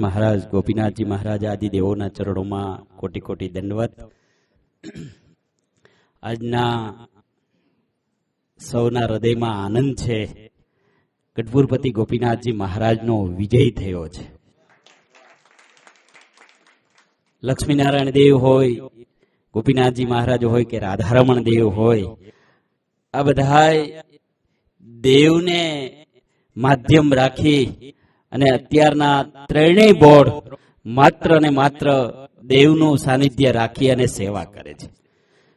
મહારાજ, ગોપીનાથજી મહારાજ આદિ દેવોના ચરણોમાં કોટી કોટી દંડવત. આજના સૌના હૃદયમાં આનંદ છે. ગઢપુરપતિ ગોપીનાથજી મહારાજનો વિજય થયો છે. લક્ષ્મીનારાયણ દેવ હોય, ગોપીનાથજી મહારાજ હોય કે રાધારમણ દેવ હોય, આ બધા દેવને માધ્યમ રાખી અને અત્યારના ત્રણેય બોર્ડ માત્ર ને માત્ર દેવનું સાનિધ્ય રાખી અને સેવા કરે છે.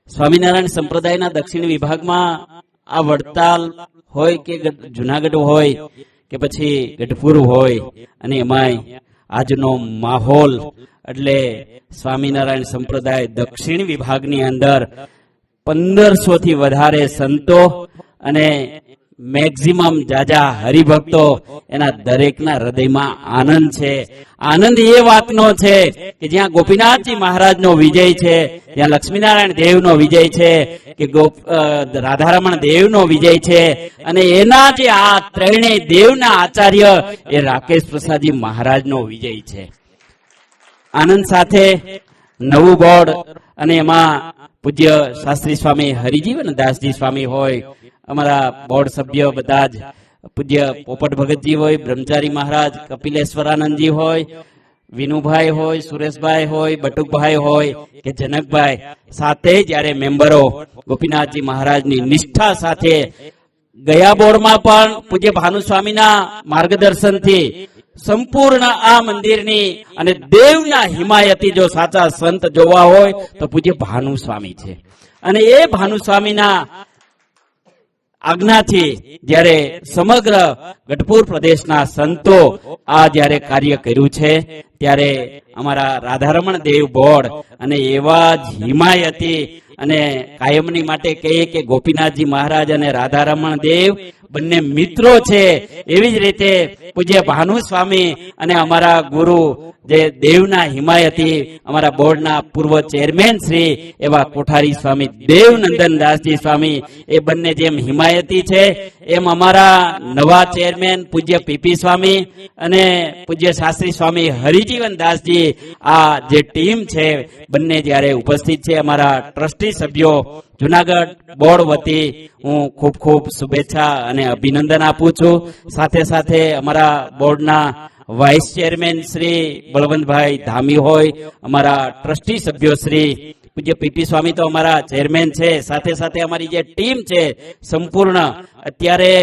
સ્વામિનારાયણ સંપ્રદાયના દક્ષિણ વિભાગમાં આ વડતાલ હોય કે જુનાગઢ હોય કે પછી ગઢપુર હોય અને એમાંય આજનો માહોલ એટલે સ્વામિનારાયણ સંપ્રદાય દક્ષિણ વિભાગની અંદર પંદરસો થી વધારે સંતો અને મેક્સિમમ જાજા હરિભક્તો એના દરેકના હૃદયમાં આનંદ છે. આનંદ એ વાતનો છે કે જ્યાં ગોપીનાથજી મહારાજનો વિજય છે જ્યાં લક્ષ્મીનારાયણ દેવનો વિજય છે, કે ગોપ રાધારમણ દેવનો વિજય છે, અને એના જે આ ત્રણેય દેવના આચાર્ય એ રાકેશ પ્રસાદજી મહારાજનો વિજય છે. આનંદ સાથે નવું બોર્ડ અને એમાં પૂજ્ય શાસ્ત્રી સ્વામી હરિજીવન દાસજી સ્વામી હોય અમારા બોર્ડ સભ્ય બધા જ પૂજ્ય પોપટ ભગતજી હોય, બ્રહ્મચારી મહારાજ, કપિલેશ્વરાનંદજી હોય, વિનુભાઈ હોય, સુરેશભાઈ હોય, બટુકભાઈ હોય કે જનકભાઈ, સાથે જ્યારે મેમ્બરો ગોપીનાથજી મહારાજની નિષ્ઠા સાથે ગયા બોર્ડમાં પણ પૂજ્ય ભાનુસ્વામીના માર્ગદર્શનથી સંપૂર્ણ આ મંદિરની અને દેવના હિમાયતી જો સાચા સંત જોવા હોય તો પૂજ્ય ભાનુસ્વામી છે. અને એ ભાનુસ્વામીના આજ્ઞાથી જ્યારે સમગ્ર ગઢપુર પ્રદેશના સંતો આ જ્યારે કાર્ય કર્યું છે, ત્યારે અમારા રાધારમણ દેવ બોર્ડ અને એવા જ હિમાયતી અને કાયમની માટે કહીએ કે ગોપીનાથજી મહારાજ અને રાધારમણ દેવ બંને મિત્રો છે. એવી જ રીતે પૂજ્ય ભાનુ સ્વામી અને અમારા ગુરુ જે દેવના હિમાયતી, અમારા બોર્ડના પૂર્વ ચેરમેન શ્રી એવા કોઠારી સ્વામી દેવનંદન દાસજી સ્વામી, એ બંને જેમ હિમાયતી છે. એમ અમારા નવા ચેરમેન પૂજ્ય પીપી સ્વામી અને પૂજ્ય શાસ્ત્રી સ્વામી હરિજીવન દાસજી આ જે ટીમ છે, બંને જ્યારે ઉપસ્થિત છે, અમારા ટ્રસ્ટી સભ્યો, જુનાગઢ બોર્ડ વતી હું ખૂબ ખૂબ શુભેચ્છા અને અભિનંદન આપું છું. સાથે સાથે અમારા બોર્ડના વાઇસ ચેરમેન શ્રી બળવંતભાઈ ધામી હોય, અમારા ટ્રસ્ટી સભ્યો શ્રી પૂજ્ય પીપી સ્વામી તો અમારા ચેરમેન છે. સાથે સાથે અમારી જે ટીમ છે, સંપૂર્ણ અત્યારે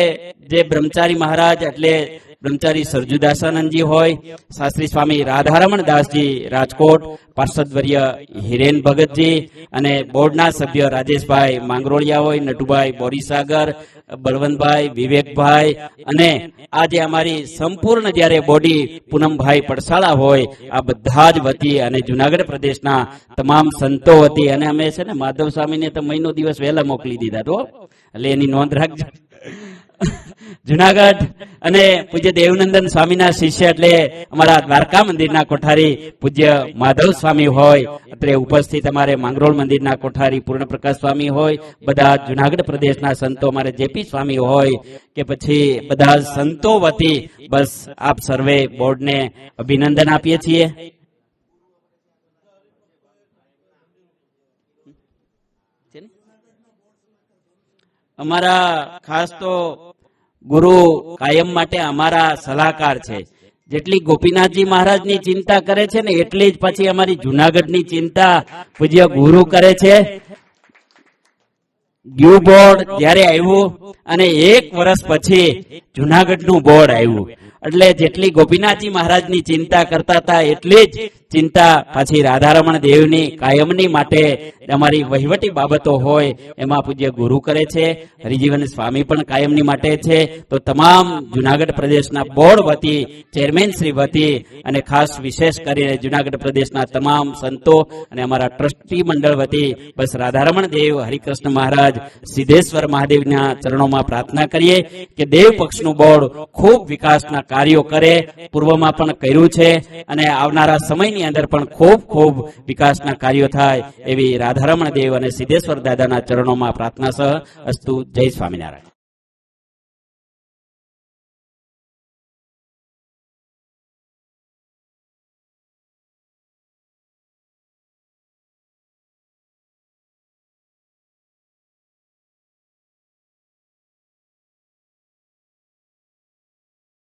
જે બ્રહ્મચારી મહારાજ એટલે બ્રહ્મચારી સરજુદાસાનંદજી હોય, શાસ્ત્રી સ્વામી રાધારમણ દાસજી રાજકોટ, પાર્ષદવર્ય હિરેન ભગતજી અને બોર્ડના સભ્ય રાજેશભાઈ માંગરોળિયા હોય, નટુભાઈ બોરીસાગર, બળવંતભાઈ વિવેકભાઈ અને આજે અમારી સંપૂર્ણ જ્યારે બોડી પૂનમભાઈ પડસાળા હોય, આ બધા જ વતી અને જુનાગઢ પ્રદેશના તમામ સંતો વતી અને અમે છે ને માધવ સ્વામીને તો મહિનો દિવસ વહેલા મોકલી દીધા તો, એટલે એની નોંધ રાખજો. જુનાગઢ અને પૂજ્ય દેવનંદન સ્વામીના શિષ્ય એટલે અમારા દ્વારકા મંદિરના કોઠારી પૂજ્ય માધવ સ્વામી હોય, અત્રે ઉપસ્થિત અમારે માંગરોળ મંદિરના કોઠારી પૂર્ણપ્રકાશ સ્વામી હોય, બધા જુનાગઢ પ્રદેશના સંતો અમારે જેપી સ્વામી હોય, કે પછી બધા સંતો વતી બસ આપ સર્વે બોર્ડને અભિનંદન આપીએ છીએ. અમારા ખાસ તો ગુરુ કાયમ માટે અમારા સલાહકાર છે. જેટલી ગોપીનાથજી મહારાજની ચિંતા કરે છે ને, એટલી જ પછી અમારી જુનાગઢની ચિંતા પૂજ્ય ગુરુ કરે છે. ગ્યુ બોર્ડ જ્યારે આવ્યું અને એક વર્ષ પછી જુનાગઢનું બોર્ડ આવ્યું. એટલે જેટલી ગોપીનાથજી મહારાજની ચિંતા કરતા હતા, એટલી જ ચિંતા પાછી રાધારમણ દેવની કાયમની માટે અમારી વહીવટી બાબતો હોય, એમાં પૂજ્ય ગુરુ કરે છે, હરિજીવન સ્વામી પણ કાયમની માટે છે. તો તમામ જુનાગઢ પ્રદેશના બોર્ડ વતી, ચેરમેન શ્રી વતી અને ખાસ વિશેષ કરીને જુનાગઢ પ્રદેશના તમામ સંતો અને અમારા ટ્રસ્ટી મંડળ વતી બસ રાધારમણ દેવ, હરિકૃષ્ણ મહારાજ, સિદ્ધેશ્વર મહાદેવના ચરણોમાં પ્રાર્થના કરીએ કે દેવ પક્ષનું બોર્ડ ખૂબ વિકાસના કાર્યો કરે, પૂર્વમાં પણ કર્યું છે અને આવનારા સમયની અંદર પણ ખૂબ ખૂબ વિકાસના કાર્યો થાય એવી રાધારમણ દેવ અને સિદ્ધેશ્વર દાદાના ચરણોમાં પ્રાર્થના સહ અસ્તુ જય સ્વામિનારાયણ.